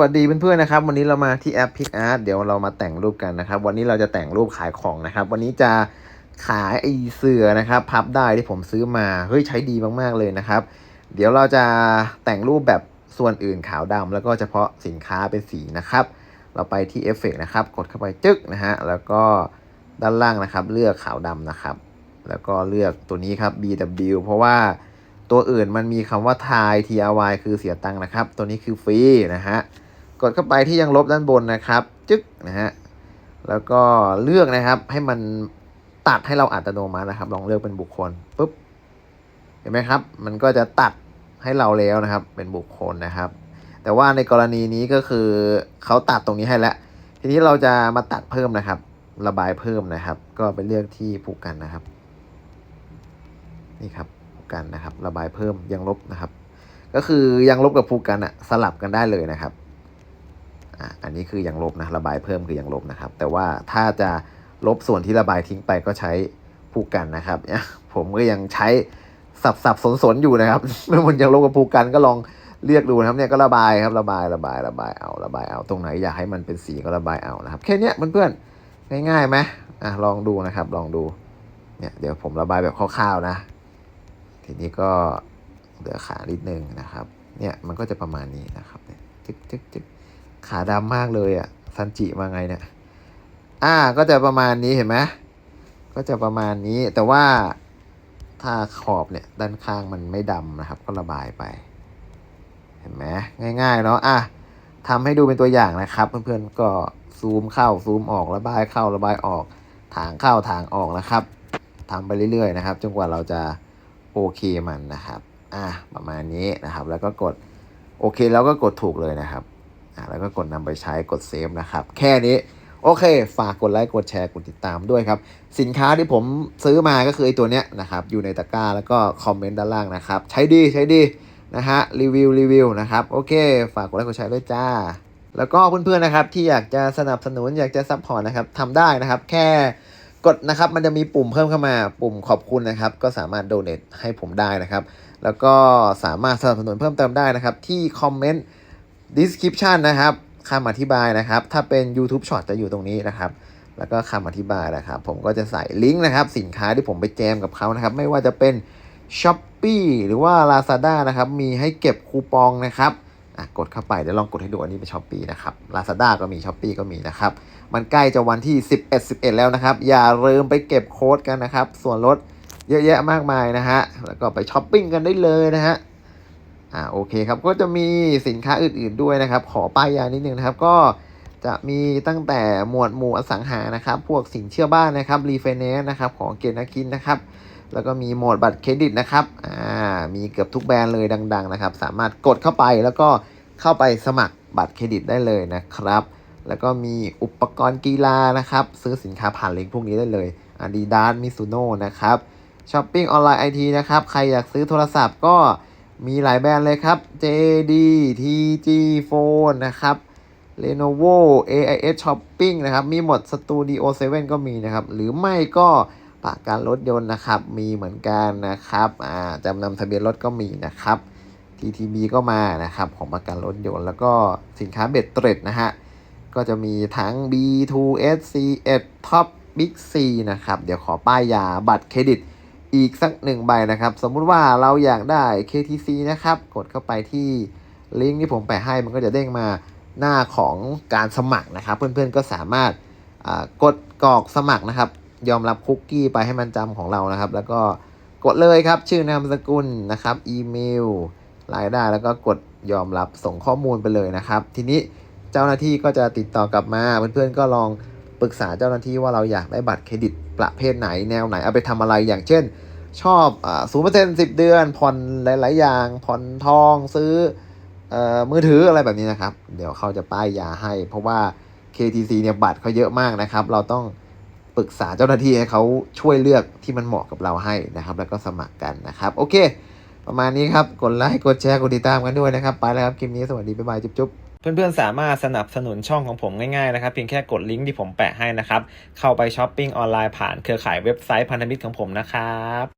สวัสดีเพื่อนๆนะครับ วันนี้เรามาที่แอป PicArt เดี๋ยวเรามาแต่งรูปกันนะครับ วันนี้เราจะแต่งรูปขายของนะครับ วันนี้จะขายไอเสือนะครับ พับได้ที่ผมซื้อมาเฮ้ยใช้ดีมากๆเลยนะครับ เดี๋ยวเราจะแต่งรูปแบบส่วนอื่นขาวดำแล้วก็เฉพาะสินค้าเป็นสีนะครับ เราไปที่เอฟเฟกนะครับ กดเข้าไปจึ๊กนะฮะแล้วก็ด้านล่างนะครับ เลือกขาวดำนะครับ แล้วก็เลือกตัวนี้ครับ BW เพราะว่าตัวอื่นมันมีคำว่า Thai TRY คือเสียตังค์นะครับ ตัวนี้คือฟรีนะฮะ กดเข้าไปที่ยังลบด้านบนนะครับ จึ๊กนะฮะแล้วก็เลือกนะครับให้มันตัดให้เราอัตโนมัตินะครับ ลองเลือกเป็นบุคคลปุ๊บเห็นไหมครับ มันก็จะตัดให้เราแล้วนะครับ เป็นบุคคลนะครับ แต่ว่าในกรณีนี้ก็คือเขาตัดตรงนี้ให้แล้ว ทีนี้เราจะมาตัดเพิ่มนะครับ ระบายเพิ่มนะครับ ก็ไปเลือกที่ผูกกันนะครับ นี่ครับผูกกันนะครับ ระบายเพิ่มยังลบนะครับ ก็คือยังลบกับผูกกันอะสลับกันได้เลยนะครับ อะอันนี้คือยังลบนะระบายเพิ่มคือยังลบนะครับ แต่ว่าถ้าจะลบส่วนที่ระบายทิ้งไปก็ใช้ผูกกันนะครับเนี่ยผมก็ยังใช้สับสับสนสนๆอยู่นะครับเมื่อมันยังลบกับผูกกันก็ลองเรียกดูนะครับเนี่ยก็ระบายครับระบายระบายระบายเอาระบายเอาตรงไหนอยากให้มันเป็นสีก็ระบายเอานะครับแค่เนี้ยเพื่อนๆง่ายๆไหมอะลองดูนะครับลองดูเนี่ยเดี๋ยวผมระบายแบบคร่าวๆนะ ทีนี้ก็เหลือขานิดนึงนะครับ เนี่ยมันก็จะประมาณนี้นะครับเนี่ยจึ๊กจึ๊กจึ๊ก ขาดำมากเลยอะซันจิมาไงเนี่ย อ่า ก็จะประมาณนี้เห็นไหมก็จะประมาณนี้ แต่ว่าถ้าขอบเนี่ยด้านข้างมันไม่ดำนะครับ ก็ระบายไป เห็นไหมง่ายๆเนาะอะทำให้ดูเป็นตัวอย่างนะครับ เพื่อนๆก็ซูมเข้าซูมออกระบายเข้าระบายออกถางเข้าถางออกนะครับทำไปเรื่อยๆนะครับจนกว่าเราจะโอเคมันนะครับ อะประมาณนี้นะครับ แล้วก็กดโอเคแล้วก็กดถูกเลยนะครับ อะแล้วก็กดนำไปใช้กดเซฟนะครับ แค่นี้ โอเค ฝากกดไลค์กดแชร์กดติดตามด้วยครับ สินค้าที่ผมซื้อมาก็คือไอตัวเนี้ยนะครับ อยู่ในตะกร้าแล้วก็คอมเมนต์ด้านล่างนะครับ ใช้ดีใช้ดีนะฮะรีวิวรีวิวนะครับ โอเค ฝากกดไลค์กดแชร์ด้วยจ้า แล้วก็เพื่อนๆนะครับที่อยากจะสนับสนุนอยากจะซัพพอร์ตนะครับทำได้นะครับ แค่กดนะครับมันจะมีปุ่มเพิ่มเข้ามาปุ่มขอบคุณนะครับ ก็สามารถโดเน a ให้ผมได้นะครับ แล้วก็สามารถสนับสนุนเพิ่มเติมได้นะครับ ที่คอมเมนต์ description นะครับคำอธิบายนะครับ ถ้าเป็น YouTube Short จะอยู่ตรงนี้นะครับ แล้วก็คำอธิบายนะครับ ผมก็จะใส่ลิงก์นะครับ สินค้าที่ผมไปแจมกับเขานะครับ ไม่ว่าจะเป็น s h o p e e หรือว่า Lazada นะครับ มีให้เก็บคูปองนะครับอะกดเข้าไปเดี๋ยวลองกดให้ดูอันนี้เป็น s h o p e e นะครับ Lazada ก็มี s h o p e e ก็มีนะครับ มันใกล้จะวันที่ 11 11 แล้วนะครับ อย่าลืมไปเก็บโค้ดกันนะครับ ส่วนลดเยอะแยะมากมายนะฮะ แล้วก็ไปช้อปปิ้งกันได้เลยนะฮะ อ่าโอเคครับก็จะมีสินค้าอื่นๆด้วยนะครับ ขอป้ายยานิดนึงนะครับ ก็จะมีตั้งแต่หมวดหมู่อสังหานะครับ พวกสินเชื่อบ้านนะครับรีไฟแนนซ์นะครับของเกณฑ์นักินนะครับ แล้วก็มีโหมดบัตรเครดิตนะครับอ่ามีเกือบทุกแบรนด์เลยดัง ๆ นะครับ สามารถกดเข้าไปแล้วก็เข้าไปสมัครบัตรเครดิตได้เลยนะครับ แล้วก็มีอุปกรณ์กีฬานะครับ ซื้อสินค้าผ่านลิงก์พวกนี้ได้เลย Adidas Mizuno นะครับช้อปปิ้งออนไลน์ไอทีนะครับ ใครอยากซื้อโทรศัพท์ก็ มีหลายแบรนด์เลยครับ JD TG Phone นะครับ Lenovo AIS Shopping นะครับ มีหมด Studio 7 ก็มีนะครับ หรือไม่ก็ประกันรถยนต์นะครับ มีเหมือนกันนะครับอ่าจำนำทะเบียนรถก็มีนะครับ TTB ก็มานะครับของประกันรถยนต์ แล้วก็สินค้าเบ็ดเตร็ดนะฮะ ก็จะมีทั้ง B2S C1 Top Big C นะครับ เดี๋ยวขอป้ายยาบัตรเครดิต อีกสักหนึ่งใบนะครับ สมมุติว่าเราอยากได้ KTC นะครับ กดเข้าไปที่ลิงก์ที่ผมแปะให้มันก็จะเด้งมาหน้าของการสมัครนะครับ เพื่อนๆก็สามารถกดกรอกสมัครนะครับ ยอมรับคุกกี้ไปให้มันจำของเรานะครับ แล้วก็กดเลยครับ ชื่อนามสกุลนะครับ อีเมลรายได้แล้วก็กดยอมรับส่งข้อมูลไปเลยนะครับ ทีนี้เจ้าหน้าที่ก็จะติดต่อกลับมาเพื่อนๆก็ลอง ปรึกษาเจ้าหน้าที่ว่าเราอยากได้บัตรเครดิตประเภทไหนแนวไหนเอาไปทำอะไรอย่างเช่น ชอบศูนย์เปอร์เซ็นต์สิบเดือน ผ่อนหลาย ๆ อย่าง ผ่อนทองซื้อเอ่อมือถืออะไรแบบนี้นะครับ เดี๋ยวเขาจะป้ายยาให้ เพราะว่า KTC เนี่ยบัตรเขาเยอะมากนะครับ เราต้องปรึกษาเจ้าหน้าที่ให้เขาช่วยเลือกที่มันเหมาะกับเราให้นะครับ แล้วก็สมัครกันนะครับ โอเค ประมาณนี้ครับ กดไลค์ กดแชร์ กดติดตามกันด้วยนะครับ ไปแล้วครับ คลิปนี้ สวัสดี บ๊ายบาย จุ๊บ เพื่อนๆ สามารถสนับสนุนช่องของผมง่ายๆนะครับเพียงแค่กดลิงก์ที่ผมแปะให้นะครับ เข้าไปช้อปปิ้งออนไลน์ผ่านเครือข่ายเว็บไซต์พันธมิตรของผมนะครับ